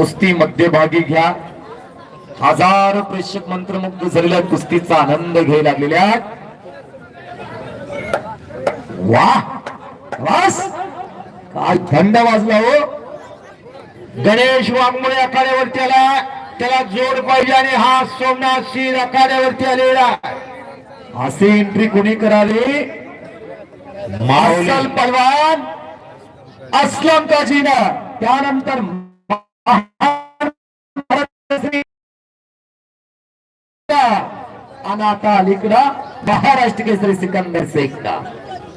कुस्ती मध्यभागी घ्या. हजार प्रेक्षक मंत्रमुग्ध झालेल्या कुस्तीचा आनंद घेऊ लागलेल्या वास! काय थंड वाजला हो. गणेश वाघमोळे आखाड्यावरती आला. त्याला जोड पाहिजे आणि हा सोमनाथ सिंह आखाड्यावरती आलेला. अशी एंट्री कोणी करावी? मार्शल पलवान असलम काजीना त्यानंतर आता अलीकडं महाराष्ट्र केसरी सिकंदर शेखला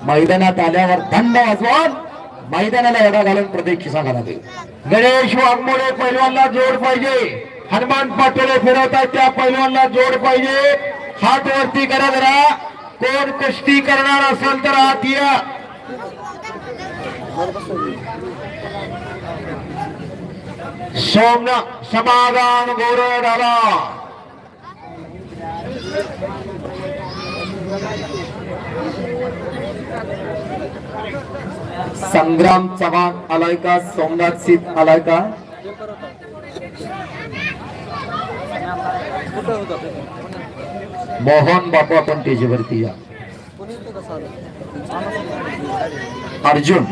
मैदानात आल्यावर थंड वाजवून मैदानाला एवढा घालून प्रतीक्षा घालावी गणेश वाघमोळे पैलवानला जोड पाहिजे. हनुमान पाटोले फिरवतात त्या पैलवानला जोड पाहिजे. हात वरती करा जरा. कोण कुस्ती करणार असेल तर आत या. सोमना समाधान गोरड आला संग्राम चव्हाण आलाय का सोमनाथ सिद्ध आलाय का मोहन बापू आपण त्याच्यावरती या अर्जुन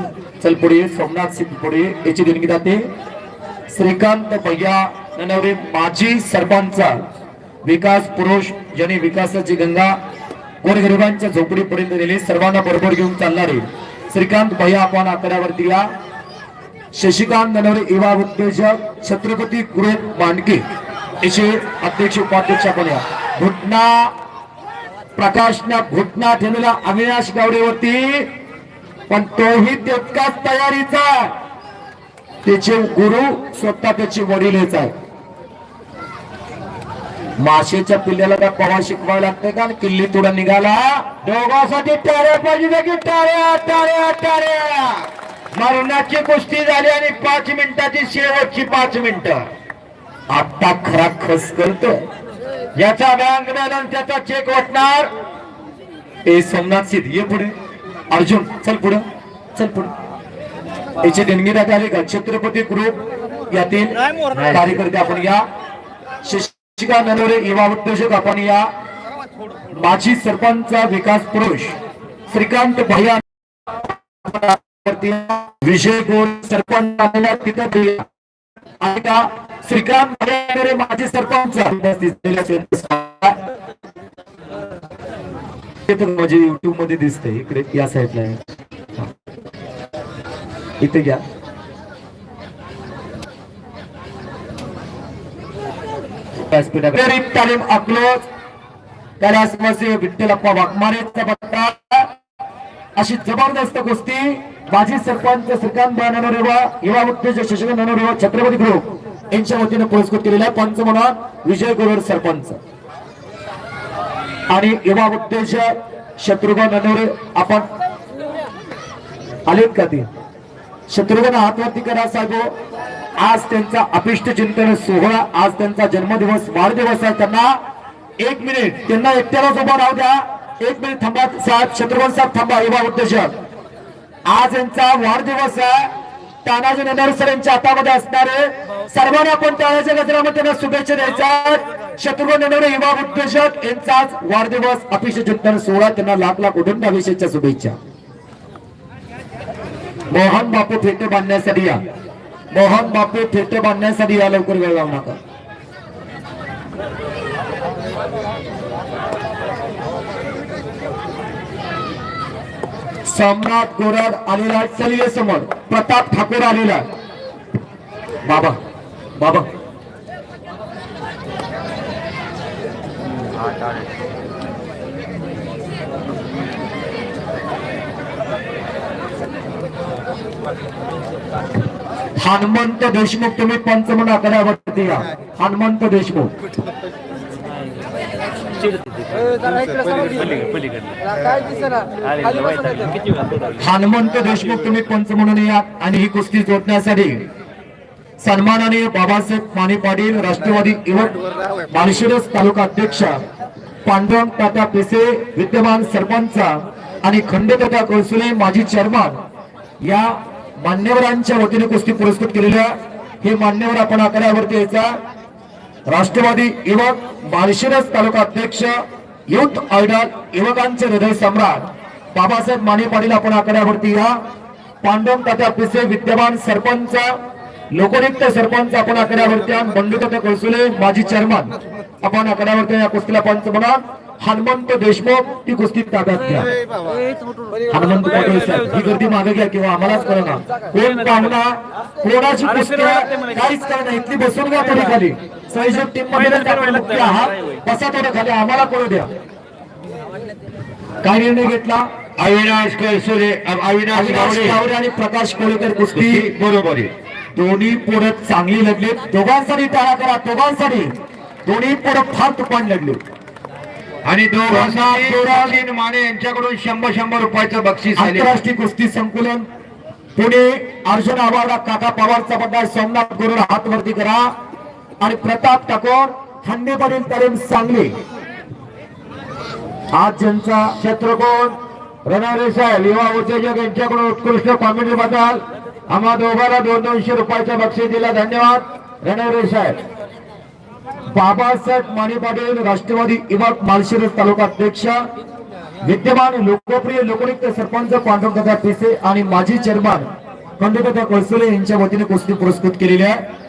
चल पुढे सोमनाथ सिद्ध पुढे याची देणगी जाते श्रीकांत भैया ननवरे माजी सरपंच विकास पुरुष ज्यांनी विकासाची गंगा गोरगरिबांच्या झोपडीपर्यंत नेली सर्वांना बरोबर घेऊन चालणारे श्रीकांत भैया आपण आकड्यावरती या शशिकांत ननवरे युवा उद्योजक छत्रपती गृह मांडके याचे अध्यक्ष उपाध्यक्ष आपण या घुटना प्रकाशना घुटना ठेवलेला अविनाश गावडेवरती पण तोही तितकाच तयारीचा आहे. त्याचे गुरु स्वतः त्याचे वडीलच आहे माशेच्या पिल्ल्याला काय पवा शिकवायला लागते का? किल्ली तुडा निघाला. दोघांसाठी टाळ्या पाहिजे की टाळ्या टाळ्या टाळ्या. मरणाची कुस्ती झाली आणि पाच मिनिटाची शेवटची पाच मिनिट. आता खरा खस करतो याचा बँक बॅलन्स त्याचा चेक वाटणार. ए सोमनाथ सिद्ध ये पुढे. अर्जुन चल पुढे चल पुढे. याची देणगी दादा आली का? छत्रपती ग्रुप यातील कार्यकर्ते आपण या. शिक्षिका ननवरे युवा उद्योजक आपण या. माजी सरपंच विकास पुरुष श्रीकांत भैया. विजय गोल सरपंच तिथे आणि का? श्रीकांत भैया माजी सरपंच. ते म्हणजे युट्यूबमध्ये दिसते इकडे या साईडला आहे. इथे घ्या. तालीम अकलोज त्याला मसे विठ्ठलप्पा वाघमारेचा पत्ता अशी जबरदस्त गोष्टी माजी सरपंच श्रीकांत ननोरेवा युवा उद्योजक शशिकांत ननोरेवा छत्रपती ग्रुप. यांच्या वतीने पुरस्कृत केलेला पंच म्हणून विजय गोरड सरपंच. आणि युवा उद्योजक शत्रुघ्न ननोरे आपण आलेत का ते? शत्रुघ्न आत्महत्या करा साहेब आज त्यांचा अपिष्ट चिंतन सोहळा आज त्यांचा जन्मदिवस वाढदिवस आहे त्यांना एक मिनिट त्यांना एकट्यालाच उभा राहू द्या. एक मिनिट थांबा साहेब शत्रुघ्न साहेब थांबा युवा उद्देशक आज यांचा वाढदिवस आहे. तानाजी नंदर सर यांच्या हातामध्ये असणारे सर्वांना आपण टाळ्याच्या गजरामध्ये त्यांना शुभेच्छा द्यायच्या शत्रुघ्न नंदर युवा उद्योजक यांचा आज वाढदिवस अतिशय चिंतन सोहळा त्यांना लाख लाख कुटुंबाविषयीच्या शुभेच्छा. मोहन बापू फेटे बांधण्यासाठी या. मोहन बापू फेटे बांधण्यासाठी या लवकर वेळ लावू नका. सम्राट गोराड आलेला चलिये समोर. प्रताप ठाकूर आलेला बाबा बाबा. हनुमंत देशमुख तुम्ही पंच म्हणून आकड्यावरती या. हनुमंत देशमुख. हनुमंत देशमुख तुम्ही पंच म्हणून या आणि ही कुस्ती जोडण्यासाठी सन्माननीय बाबासाहेब माने पाटील राष्ट्रवादी युवक माळशिरस तालुका अध्यक्ष पांडुरंग तात्या पिसे विद्यमान सरपंच आणि खंडकथा कौसुले माजी चेअरमन या मान्यवरांच्या वतीने कुस्ती पुरस्कृत केलेल्या हे मान्यवर आपण आकड्यावरती यायचा राष्ट्रवादी युवक माळशिरस तालुका अध्यक्ष युथ आयडल युवकांचे हृदय सम्राट बाबासाहेब माने पाटील आपण आकड्यावरती या. पांडव तात्या पिसे विद्यमान सरपंच लोकनियुक्त सरपंच आपण आकड्यावरती या बंडू तात्या कळसुले माजी चेअरमन आपण आकड्यावरती या कुस्तीला पंच म्हणा हनुमंत देशमुख ती कुस्ती ताब्यात घ्या. हनुमंत पाटील साहेब ही गर्दी मागे घ्या किंवा आम्हालाच करा ना. कोण पाहुणा कोणाची कुस्ती आहे, काहीच करा नाही. इथली बसून घ्या थोडी खाली. सहयोग टीममध्ये मुख्य आहात बसा थोडं खाली. आम्हाला कळू द्या? काय निर्णय घेतला? अविनाश कळसुरे अविनाश गावडे गावडे आणि प्रकाश कोळेकर कुस्ती. बरोबर आहे. दोन्ही पुढे चांगली लढली दोघांसाठी टाळा करा. दोघांसाठी. दोन्ही पुढे फार तुफान लढले आणि दोघांना माने यांच्याकडून शंभर शंभर रुपयाचं बक्षीस आंतरराष्ट्रीय कुस्ती संकुलन. पुणे अर्जुन आवाडा काका पवारचा बड्डा सोमनाथ गुरुर हात वरती करा. आणि प्रताप ठाकोर हंडेपाटील तालीम सांगली. आज ज्यांचा शत्रुकोण रणवरे साहेब युवा उद्योजक यांच्याकडून उत्कृष्ट कॉमेडी बद्दल आम्हा दोघांना दोन दोनशे रुपयाचं बक्षीस दिला धन्यवाद. रणवरे साहेब. बाबासाहेब माने पाटील राष्ट्रवादी युवक माळशिरस तालुका अध्यक्ष विद्यमान लोकप्रिय लोकनियुक्त सरपंच पांडुरंग पिसे आणि माजी चेअरमन खंडोबादा कळसुले यांच्या वतीने कुस्ती पुरस्कृत केलेली आहे.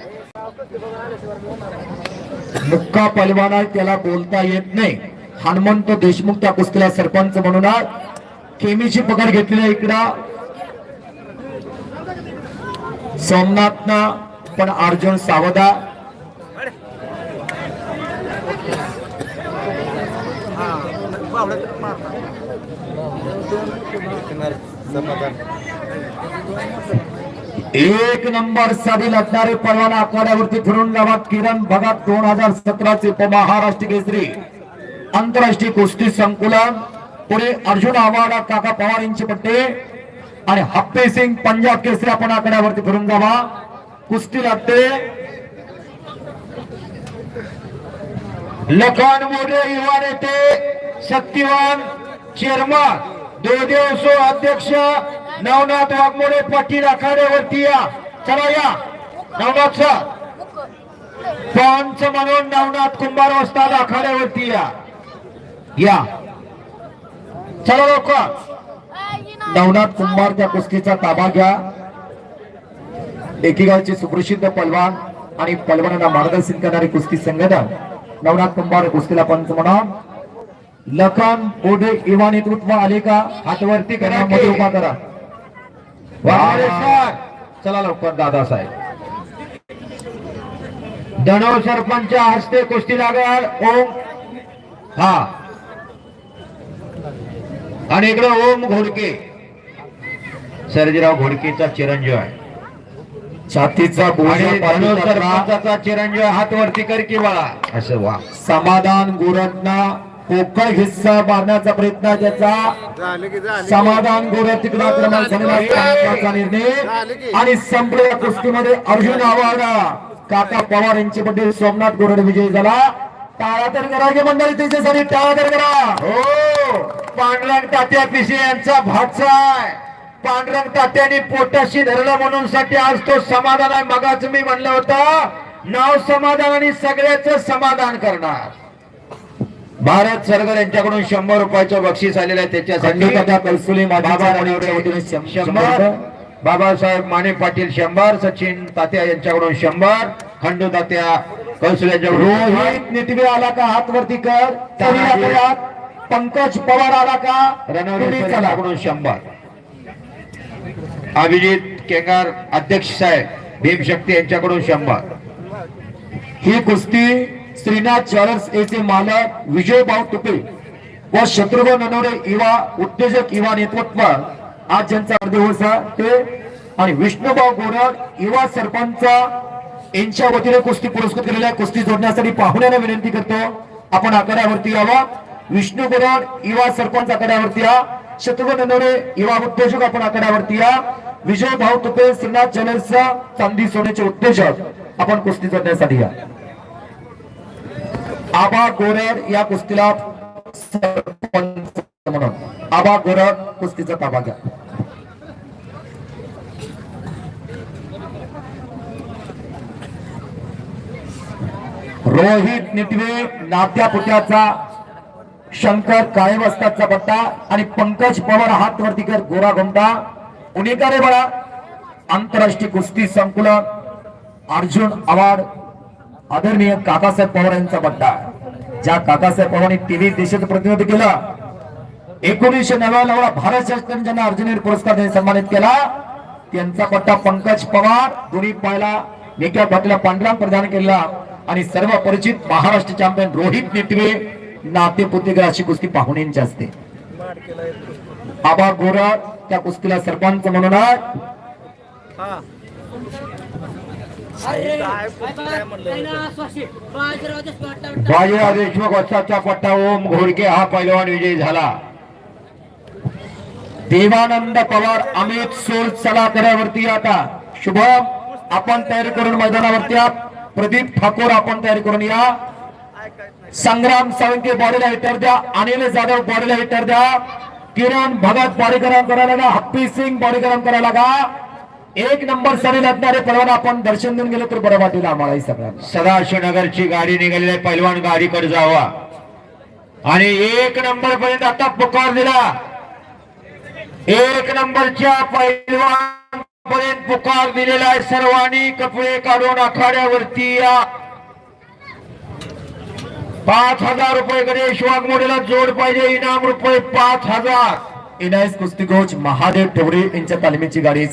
मुक्का पलवान आहे त्याला बोलता येत नाही. हनुमंत देशमुख त्या कुस्तीला सरपंच म्हणून केमीची पकड घेतलेली आहे इकडं. सोमनाथना पण अर्जुन सावदा. एक नंबरसाठी लढणारे परवाना आखाड्यावरती फिरून गावात किरण भगत दोन हजार सतराचे महाराष्ट्र केसरी. आंतरराष्ट्रीय कुस्ती संकुलन. पुढे अर्जुन आव्हाड काका पवार यांचे पट्टे. आणि हप्पे सिंग पंजाब केसरी आपण आकड्यावरती फिरून जावा. कुस्ती लागते लखन मोरे युवा नेते शक्तिवान चेअरमन देवदेव सो अध्यक्ष नवनाथ वाघमोरे पाटील आखाड्यावरती या. चला या. नवनाथ सर. पंच म्हणून नवनाथ कुंभार वस्ताद आखाड्यावरती या. या. चला लोक नवनाथ कुंभार त्या कुस्तीचा ताबा घ्या. एकेगावचे सुप्रसिद्ध पलवान आणि पलवानांना मार्गदर्शन करणारे कुस्ती संघटन नवनाथ कुंभार कुस्तीला पंच म्हणा लखन बोडे इवा नेतृत्व आले का हातवरती करा मध्ये उभा करा. चला लवकर दादासाहेब. दणव सरपंच हस्ते कुस्ती लागल. ओम. हा. आणि इकडे ओम घोडके. सर्जीराव घोडकेचा चिरंजीव आहे. छातीचा बोजा चिरंजीव हात वरती कर की बाळा असं वा. समाधान गोरटना पोकळ हिस्सा मारण्याचा प्रयत्न त्याचा समाधान गोरट तिकडे निर्णय. आणि संपलेल्या कुस्तीमध्ये अर्जुन आव्हाडा. काका पवार यांचे बड्डे सोमनाथ गोरड विजयी झाला. टाळा तर करा की मंडळी त्याच्यासाठी टाळा तर करा. हो. पांडुरंग तात्या पिसे यांचा भाचा आहे पांडुरंग तात्याने पोटाशी धरलं म्हणून साठी आज तो समाधान आहे. मगाच मी म्हणलं होतं नाव समाधान आणि सगळ्याच समाधान करणार. भारत सरगर यांच्याकडून शंभर रुपयाचं बक्षीस आलेलं आहे. त्याच्यासाठी बाबा. बाबासाहेब माने पाटील शंभर सचिन तात्या यांच्याकडून शंभर खंडू तात्या कौशल यांच्याकडून शंभर. रोहित नितवे आला का हात वरती कर पंकज पवार आला का? रणवरे शंभर. अभिजित केंगार अध्यक्ष साहेब भीमशक्ती यांच्याकडून शंभर. ही कुस्ती श्रीनाथ ज्वेलर्स येथे मालक विजय भाऊ तुपे व शत्रुघ्न ननवरे युवा उद्योजक युवा नेतृत्व आज ज्यांचा वाढदिवस ते आणि विष्णुभाऊ गोरड युवा सरपंच यांच्या वतीने कुस्ती पुरस्कृत केलेल्या आहे. कुस्ती जोडण्यासाठी पाहुण्यांना विनंती करतो. आपण आकड्यावरती यावा. विष्णू गोरड युवा सरपंच आकड्यावरती या. शत्रुघ्न ननवरे युवा उद्योजक आपण आकड्यावरती या विजय भाऊ तुपे श्रीनाथ ज्वेलर्स चांदी सोन्याचे उद्योजक आपण कुस्ती जोडण्यासाठी या आबा गोरड या कुस्तीला म्हणून आबा गोरड कुस्तीचा ताबा घ्या रोहित निटवे नात्या पुत्याचा शंकर कायम असतातचा पट्टा आणि पंकज पवार हात वरती कर गोरा घुमटा पुणेकर बळा? आंतरराष्ट्रीय कुस्ती संकुलन. अर्जुन अवार्ड आदरणीय काकासाहेब पवार यांचा पट्टा ज्या काकासाहेब पवारांनी तेवीस देशाचं प्रतिनिधित्व केलं एकोणीसशे नव्याण्णव भारत शासनाने ज्यांना अर्जुनीय पुरस्कार सन्मानित केला. त्यांचा पट्टा पंकज पवार दोन्ही पायला निक्या पाटीला पांढरा प्रदान केला. आणि सर्व परिचित महाराष्ट्र चॅम्पियन रोहित नेटवे नातेपुते अशी कुस्ती पाहुण्यांची असते. आबा गोरा त्या कुस्तीला सरपंच म्हणून बाजीराव देशमुख वस्तादचा पट्टा ओम घोडके हा पैलवान विजयी झाला. देवानंद पवार अमित सोल सलाकऱ्यावरती आता. शुभम आपण तयारी करून मैदानावरती या प्रदीप ठाकूर आपण तयारी करून या. संग्राम सावंते बॉडीला हिटर द्या. अनिल जाधव बॉडीला हिटर द्या. किरण भगत बॉडी करायला लागा. हप्पी सिंग बॉडी करायला लागा. एक नंबर सरी लागणारे परवाना आपण दर्शन देऊन गेलो तर बरं वाटेल आम्हालाही सगळ्यांना. सदाशिवनगरची गाडी निघालेली आहे. पैलवान गाडीकडे जावा. आणि एक नंबर पर्यंत आता पुकार दिला. एक नंबरच्या पैलवान पर्यंत पुकार दिलेला आहे. सर्वांनी कपडे काढून आखाड्यावरती या पाच हजार रुपये गणेश वाघमोडीला जोड पाहिजे इनाम रुपये पाच हजार. इनायस कुस्ती कोच महादेव ठेवरे यांच्या तालमीची गाडी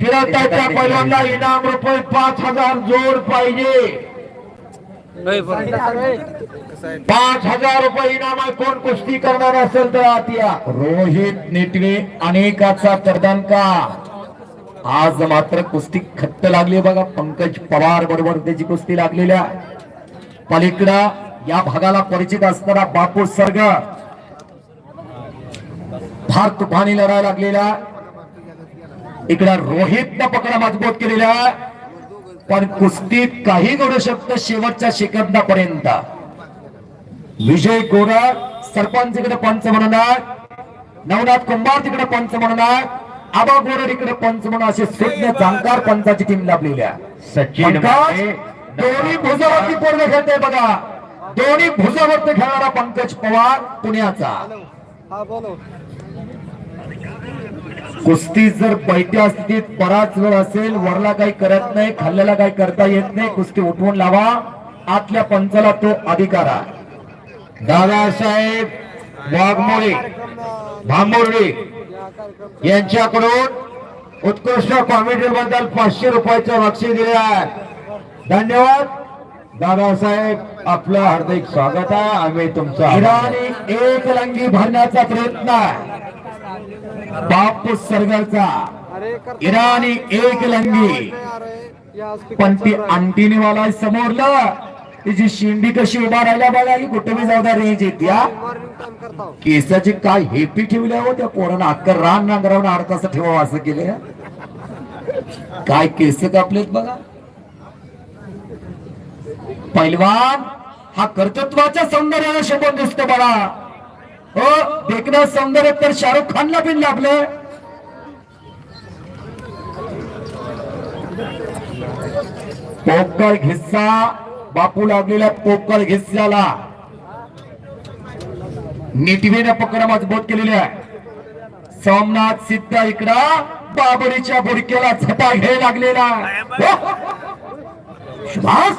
फिरताच्या पैलवानला इनाम रुपये पाच हजार जोड पाहिजे. पाच हजार रुपये इनाम आहे कोण कुस्ती करणार असेल तर आत या रोहित नेटवे अनेकाचा करदान का आज मात्र कुस्ती खट्ट लागली बघा पंकज पवार बरोबर त्याची कुस्ती लागलेल्या. पलीकडा या भागाला परिचित असणारा बापू सर्ग. फार तुफानी लढाई लागलेला इकडं रोहितनं पकडा मजबूत केलेला पण कुस्तीत काही घडू शकतं शेवटच्या सेकंदापर्यंत. विजय गोरा सरपंच इकडे पंच म्हणून आहे. नवनाथ कुंभार तिकडे पंच म्हणून आहे. आबा गोरड इकडे पंच म्हणून असे सुज्ञ जाणकार पंचाची टीम लाभलेली आहे सचिन दोन्ही भुजावरती पूर्ण खेळते बघा. दोन्ही भुजावरती खेळणारा पंकज पवार पुण्याचा. कुस्ती जर बैठ्या स्थितीत बराच वेळ असेल वरला काही करत नाही खाल्ल्याला काही करता येत नाही कुस्ती उठवून लावा. आतल्या पंचाला तो अधिकार आहे. दादासाहेब वाघमोळे भांबोर्डे यांच्याकडून उत्कृष्ट कॉमेडी बद्दल पाचशे रुपयाचं बक्षीस दिले आहे. धन्यवाद. दादासाहेब आपलं हार्दिक स्वागत आहे. आम्ही तुमचा इराणी एक लंगी भरण्याचा प्रयत्न आहे. बापू सरगरचा. इराणी एक लंगी पण ती अंटीनीवाला समोरलं तिची शिंडी कशी उभा राहिल्या बघा की कुठे बी जाऊ द्या रेंज येत्या केसाची काय हेपी ठेवल्या हो त्या पोरानं. अक्कर रान नांगरावून आठ तास ठेवावं असं केलं काय केस कापलेत बघा. पैलवान हा कर्तृत्वाच्या सौंदर्याला शोभून दिसतो बघा हो देखणं सौंदर्य तर शाहरुख खानला बिन लाभलं. पोकळ घिस्सा बापू लागलेल्या पोकळ घिस्साला. निटवीने पकड मजबूत केलेली आहे. सोमनाथ सिद्ध इकडं बाबरीच्या बुडक्याला झपा घे लागलेला हो, हो, हो. सुभाष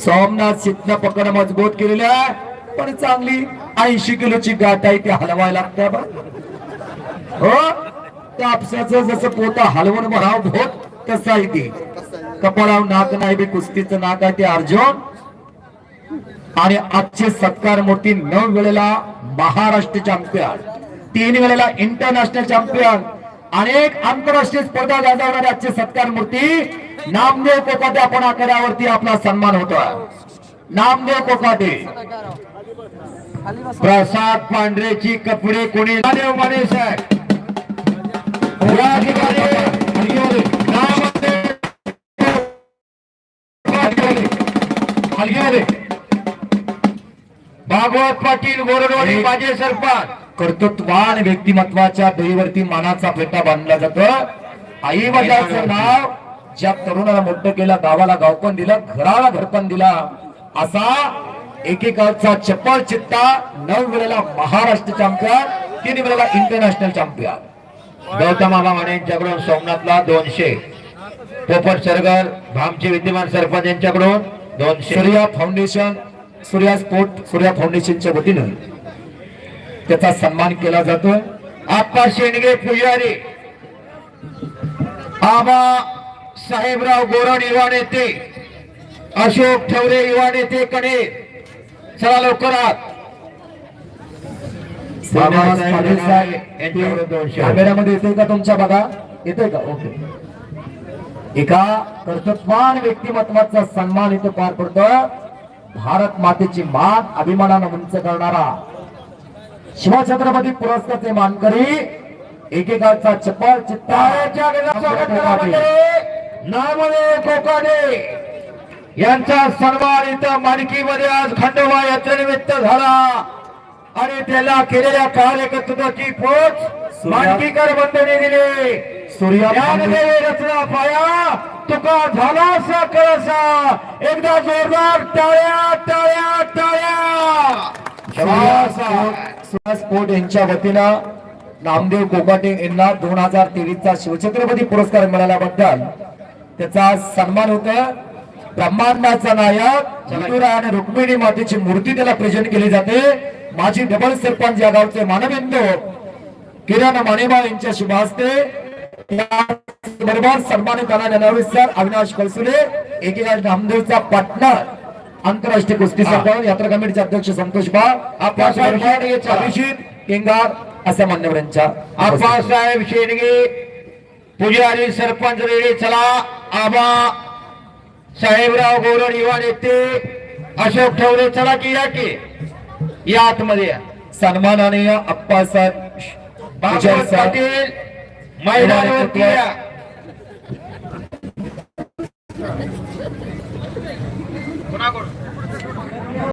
सोमनाथ सिद्ध पकड मजबूत केलेली आहे. पण चांगली ऐंशी किलोची गाठ आहे ती हलवायला लागते बा. हो? कापसाचं जसं पोत हलवून भराव भोत तसं आहे ते. कपाळाव नाक नाही बी कुस्तीचं नाक आहे ते अर्जुन. आणि आजचे सत्कार मूर्ती नऊ वेळेला महाराष्ट्र चॅम्पियन तीन वेळेला इंटरनॅशनल चॅम्पियन अनेक आंतरराष्ट्रीय स्पर्धा गाजवणारे आजचे सत्कार मूर्ती नामदेव कोकाटे आपण आकड्यावरती आपला सन्मान होतोय. नामदेव कोकाटे. प्रसाद पांढरेची कपडे कोणी देव माने साहेब. या ठिकाणी भागवत पाटील गोरडवाडी माझे सरपंच. कर्तृत्वान व्यक्तिमत्वाच्या दैवरती मानाचा फेटा बांधला जातो. आई वडिलांचं नाव ज्या तरुणाला मोठं केलं गावाला गाव पण दिलं घराला घर पण दिला असा एकेकाळचा चप्पल चित्ता नऊ वेळेला महाराष्ट्र चॅम्पियन तीन वेळेला इंटरनॅशनल चॅम्पियन गौतम मामा माने यांच्याकडून सोमनाथला दोनशे. पोपट सरगर भामचे विद्यमान सरपंच यांच्याकडून दोनशे. सूर्या फाउंडेशन सूर्या स्पोर्ट सूर्या फाउंडेशनच्या वतीनं. त्याचा सन्मान केला जातो. आप्पा शेंडगे पुजारी. आबा साहेबराव गोरड युवा नेते अशोक ठवरे युवा नेते कडे चला लवकरात. कॅमेऱ्यामध्ये येते का तुमच्या बघा? येते का? ओके. एका कर्तृत्वान व्यक्तिमत्वाचा सन्मान इथे पार पडतो भारत मातेची मान अभिमानानं उंच करणारा शिवछत्रपती पुरस्कारचे मानकरी एकेकाचा चप्पल चित्ता नामदेव कोकाडे यांचा सन्मान इथं मानकीमध्ये आज खंडोबा यात्रेनिमित्त झाला. आणि त्याला केलेल्या कार्यकर्तृत्वाची पोच मानकीकर बंधने दिली. सूर्या ज्ञानदेवी रचना पाया तुका झाला कळसा. एकदा जोरदार टाळ्या टाळ्या टाळ्या. स्पोर्ट यांच्या वतीनं नामदेव कोकाटे यांना दोन हजार तेवीस चा शिवछत्रपती पुरस्कार मिळाल्याबद्दल त्याचा सन्मान होत ब्रह्मांडाचा नायक विदुरा आणि रुक्मिणी मातेची मूर्ती त्याला प्रेझेंट केली जाते. माझी डबल सरपंच या गावचे मानबिंदू किरण मानेबा यांच्या शुभ हस्ते बरोबर सन्मानित करण्यात सर अविनाश कळसुले एकेका नामदेवचा पार्टनर आंतरराष्ट्रीय कुस्ती संघ यात्रा कमिटीचे अध्यक्ष संतोष बा शेंडगेचा. अभिजित केंगार अशा मान्यवरांच्या आप्पासाहेब शेडगे पुजारी सरपंच रेडे चला. आबा साहेबराव गोरड युवा नेते अशोक ठवरे चला की या की. या आतमध्ये सन्मानाने अप्पासाहेब भागवत पाटील कोणाकडून?